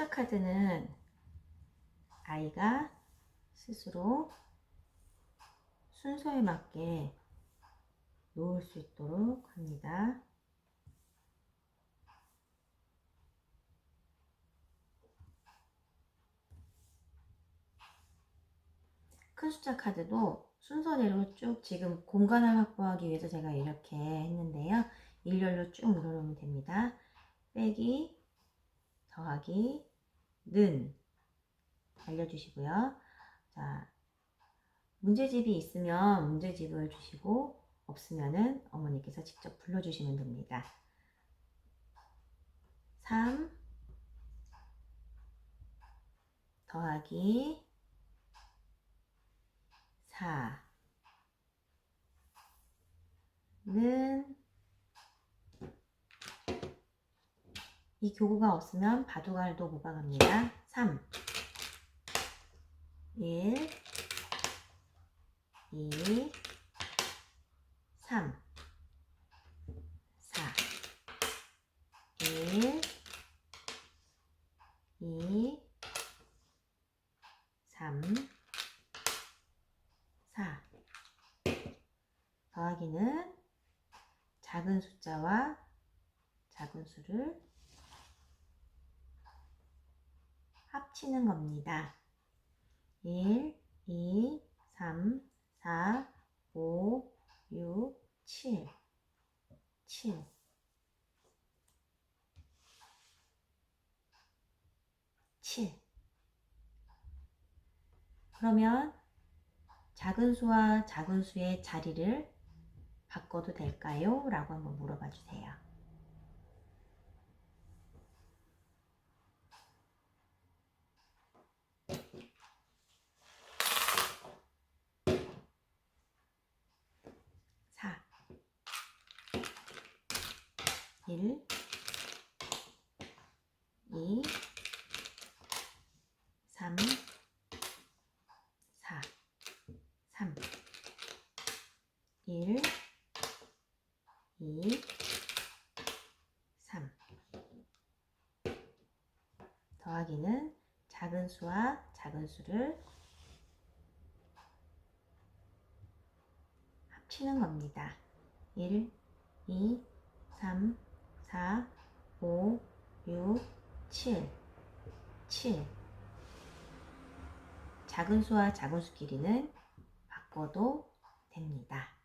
숫자 카드는 아이가 스스로 순서에 맞게 놓을 수 있도록 합니다. 큰 숫자 카드도 순서대로 쭉 지금 공간을 확보하기 위해서 제가 이렇게 했는데요. 일렬로 쭉 늘어놓으면 됩니다. 빼기, 더하기, 는 알려주시고요. 자, 문제집이 있으면 문제집을 주시고 없으면은 어머니께서 직접 불러주시면 됩니다. 3 더하기 4는 이 교구가 없으면 바둑알도 모방합니다. 3 1 2 3 4 1 2 3 4 더하기는 작은 숫자와 작은 수를 합치는 겁니다. 1, 2, 3, 4, 5, 6, 7, 7. 칠. 그러면 작은 수와 작은 수의 자리를 바꿔도 될까요? 라고 한번 물어봐 주세요. 1, 2, 3, 4, 3, 1, 2, 3. 더하기는 작은 수와 작은 수를 합치는 겁니다. 1, 2, 3, 4, 5, 6, 7, 7. 작은 수와 작은 수끼리는 바꿔도 됩니다.